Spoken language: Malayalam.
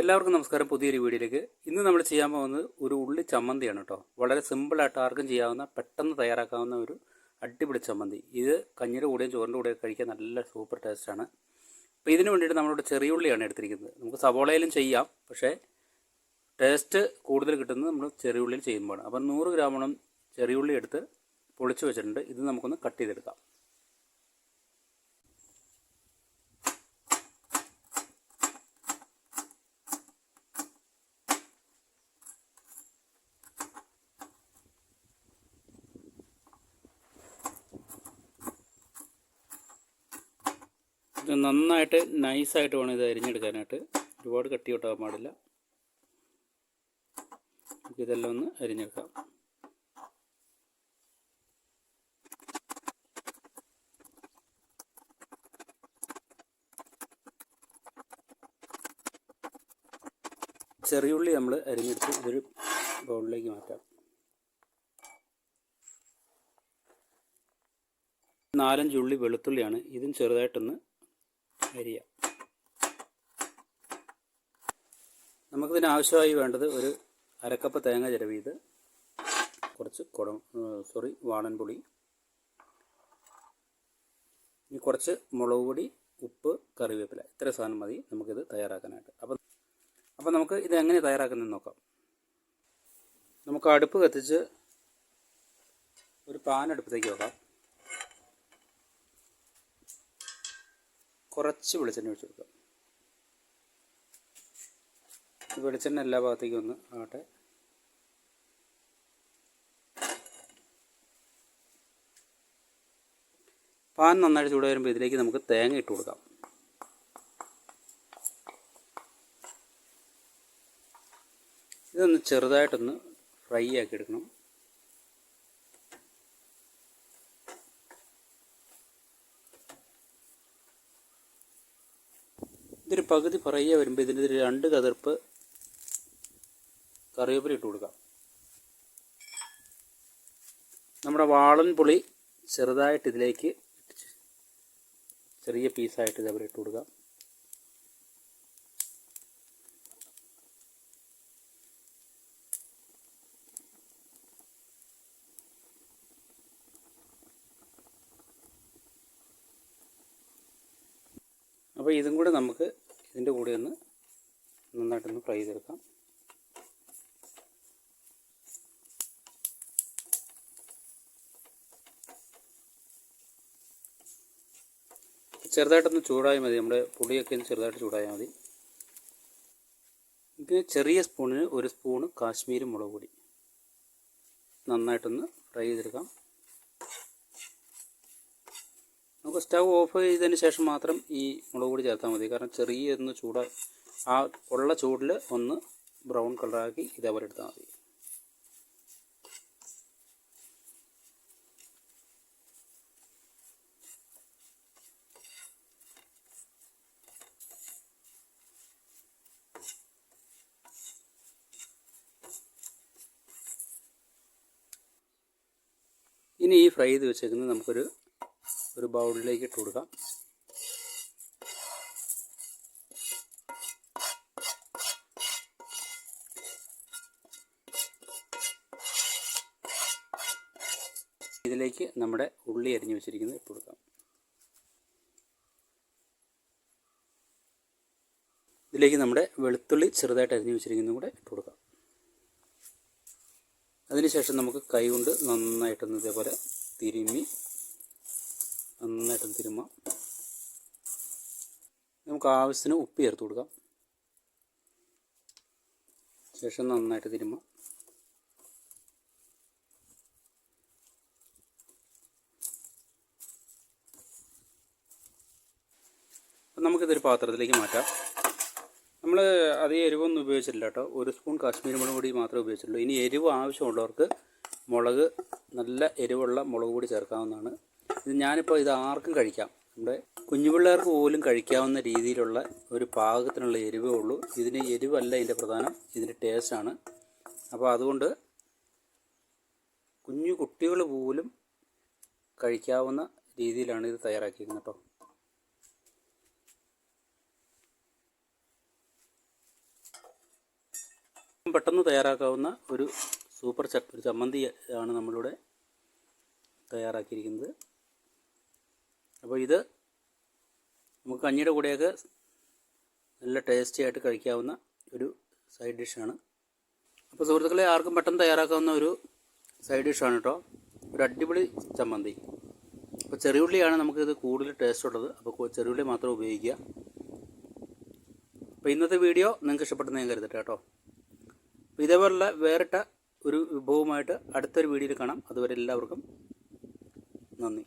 എല്ലാവർക്കും നമസ്കാരം. പുതിയൊരു വീഡിയോയിലേക്ക്. ഇന്ന് നമ്മൾ ചെയ്യാൻ പോകുന്നത് ഒരു ഉള്ളി ചമ്മന്തിയാണ് കേട്ടോ. വളരെ സിമ്പിളായിട്ട് ആർക്കും ചെയ്യാവുന്ന പെട്ടെന്ന് തയ്യാറാക്കാവുന്ന ഒരു അടിപൊളി ചമ്മന്തി. ഇത് കഞ്ഞിയുടെ കൂടെയും ചോറിന്റെ കൂടെയും കഴിക്കാൻ നല്ല സൂപ്പർ ടേസ്റ്റാണ്. അപ്പോൾ ഇതിന് വേണ്ടിയിട്ട് നമ്മളിവിടെ ചെറിയ ഉള്ളിയാണ് എടുത്തിരിക്കുന്നത്. നമുക്ക് സവോളയിലും ചെയ്യാം. പക്ഷേ ടേസ്റ്റ് കൂടുതൽ കിട്ടുന്നത് നമ്മൾ ചെറിയ ഉള്ളിയിൽ ചെയ്യുമ്പോഴാണ്. അപ്പം നൂറ് ഗ്രാമോളം ചെറിയ ഉള്ളി എടുത്ത് പൊളിച്ച് വെച്ചിട്ടുണ്ട്. ഇത് നമുക്കൊന്ന് കട്ട് ചെയ്തെടുക്കാം. നന്നായിട്ട് നൈസായിട്ട് വേണം ഇത് അരിഞ്ഞെടുക്കാനായിട്ട്. ഒരുപാട് കട്ടി കൊട്ടാൻ പാടില്ല ഇതെല്ലാം ഒന്ന് അരിഞ്ഞെടുക്കാം. ചെറിയുള്ളി നമ്മൾ അരിഞ്ഞെടുത്ത് ഇതൊരു ബൗളിലേക്ക് മാറ്റാം. നാലഞ്ചുള്ളി വെളുത്തുള്ളിയാണ്. ഇതും ചെറുതായിട്ടൊന്ന് അരിയാം നമുക്കിതിന് ആവശ്യമായി വേണ്ടത് ഒരു അരക്കപ്പ് തേങ്ങ ചിരവിയത് കുറച്ച് കുടം സോറി വാളൻപൊടി ഇനി കുറച്ച് മുളക് പൊടി ഉപ്പ് കറിവേപ്പില. ഇത്ര സാധനം മതി നമുക്കിത് തയ്യാറാക്കാനായിട്ട്. അപ്പം അപ്പം നമുക്ക് ഇത് എങ്ങനെ തയ്യാറാക്കുന്നതെന്ന് നോക്കാം. നമുക്ക് അടുപ്പ് കത്തിച്ച് ഒരു പാൻ അടുപ്പത്തേക്ക് വെക്കാം. കുറച്ച് വെളിച്ചെണ്ണ ഒഴിച്ച് കൊടുക്കാം വെളിച്ചെണ്ണ എല്ലാ ഭാഗത്തേക്കും ഒന്ന് ആകട്ടെ പാൻ നന്നായിട്ട് ചൂട് വരുമ്പോൾ ഇതിലേക്ക് നമുക്ക് തേങ്ങ ഇട്ട് കൊടുക്കാം. ഇതൊന്ന് ചെറുതായിട്ടൊന്ന് ഫ്രൈ ആക്കി എടുക്കണം. ഇതൊരു പകുതി പറയുക വരുമ്പോൾ ഇതിന്റെ രണ്ട് കതിർപ്പ് കറിവേപ്പില ഇട്ട് കൊടുക്കാം. നമ്മുടെ വാളൻ പുളി ചെറുതായിട്ട് ഇതിലേക്ക് ചെറിയ പീസായിട്ട് ഇതേപോലെ ഇട്ട് കൊടുക്കാം. അപ്പോൾ ഇതും കൂടെ നമുക്ക് ഇതിന്റെ കൂടെ ഒന്ന് നന്നായിട്ടൊന്ന് ഫ്രൈ ചെയ്തെടുക്കാം. ചെറുതായിട്ടൊന്ന് ചൂടായാൽ മതി. നമ്മുടെ പൊടിയൊക്കെ ഒന്ന് ചെറുതായിട്ട് ചൂടായാൽ മതി. പിന്നെ ചെറിയ സ്പൂണിന് ഒരു സ്പൂണ് കാശ്മീരി മുളക് പൊടി. നന്നായിട്ടൊന്ന് ഫ്രൈ ചെയ്തെടുക്കാം. നമുക്ക് സ്റ്റവ് ഓഫ് ചെയ്തതിന് ശേഷം മാത്രം ഈ മുളക് പൊടി ചേർത്താൽ മതി. കാരണം ചെറിയ ഒന്ന് ചൂട് ആ ഉള്ള ചൂടിൽ ഒന്ന് ബ്രൗൺ കളറാക്കി ഇതേപോലെ എടുത്താൽ മതി. ഇനി ഈ ഫ്രൈ ചെയ്ത് വെച്ചേക്കുന്നത് നമുക്കൊരു ഒരു ബൗളിലേക്ക് ഇട്ട് കൊടുക്കാം. ഇതിലേക്ക് നമ്മുടെ ഉള്ളി അരിഞ്ഞു വെച്ചിരിക്കുന്നത് ഇട്ട് കൊടുക്കാം. ഇതിലേക്ക് നമ്മുടെ വെളുത്തുള്ളി ചെറുതായിട്ട് അരിഞ്ഞു വെച്ചിരിക്കുന്നതും കൂടെ ഇട്ട് കൊടുക്കാം. അതിനുശേഷം നമുക്ക് കൈ കൊണ്ട് നന്നായിട്ടൊന്ന് ഇതേപോലെ തിരുമ്മി നന്നായിട്ടൊന്ന് തിരുമ്മ. നമുക്ക് ആവശ്യത്തിന് ഉപ്പ് ചേർത്ത് കൊടുക്കാം. ശേഷം നന്നായിട്ട് തിരുമ്മ. നമുക്കിതൊരു പാത്രത്തിലേക്ക് മാറ്റാം. നമ്മൾ അധികം എരിവൊന്നും ഉപയോഗിച്ചിട്ടില്ല കേട്ടോ. ഒരു സ്പൂൺ കാശ്മീരി മുളക് പൊടി മാത്രമേ ഉപയോഗിച്ചിട്ടുള്ളൂ. ഇനി എരിവ് ആവശ്യമുള്ളവർക്ക് മുളക് നല്ല എരിവുള്ള മുളക് പൊടി ചേർക്കാവുന്നതാണ്. ഇത് ഞാനിപ്പോൾ ഇത് ആർക്കും കഴിക്കാം. നമ്മുടെ കുഞ്ഞുപിള്ളേർക്ക് പോലും കഴിക്കാവുന്ന രീതിയിലുള്ള ഒരു പാകത്തിനുള്ള എരിവേ ഉള്ളൂ. ഇതിന് എരിവല്ല ഇതിന്റെ പ്രധാനം. ഇതിന്റെ ടേസ്റ്റാണ് അപ്പോൾ അതുകൊണ്ട് കുഞ്ഞു കുട്ടികൾ പോലും കഴിക്കാവുന്ന രീതിയിലാണ് ഇത് തയ്യാറാക്കിയിരിക്കുന്നത് കേട്ടോ പെട്ടെന്ന് തയ്യാറാക്കാവുന്ന ഒരു സൂപ്പർ ച ചമ്മന്തി ആണ് നമ്മളിവിടെ തയ്യാറാക്കിയിരിക്കുന്നത്. അപ്പോൾ ഇത് നമുക്ക് കഞ്ഞിയുടെ കൂടെയൊക്കെ നല്ല ടേസ്റ്റി ആയിട്ട് കഴിക്കാവുന്ന ഒരു സൈഡ് ഡിഷാണ് അപ്പോൾ സുഹൃത്തുക്കളെ ആർക്കും പെട്ടെന്ന് തയ്യാറാക്കാവുന്ന ഒരു സൈഡ് ഡിഷാണ് കേട്ടോ ഒരു അടിപൊളി ചമ്മന്തി. അപ്പോൾ ചെറിയുള്ളിയാണ് നമുക്കിത് കൂടുതൽ ടേസ്റ്റ് ഉള്ളത്. അപ്പോൾ ചെറിയുള്ളി മാത്രം ഉപയോഗിക്കുക. അപ്പോൾ ഇന്നത്തെ വീഡിയോ നിങ്ങൾക്ക് ഇഷ്ടപ്പെട്ടെന്ന് ഞാൻ കരുതട്ടെ കേട്ടോ അപ്പോൾ ഇതേപോലുള്ള വേറിട്ട ഒരു വിഭവമായിട്ട് അടുത്തൊരു വീഡിയോയിൽ കാണാം. അതുവരെ എല്ലാവർക്കും നന്ദി.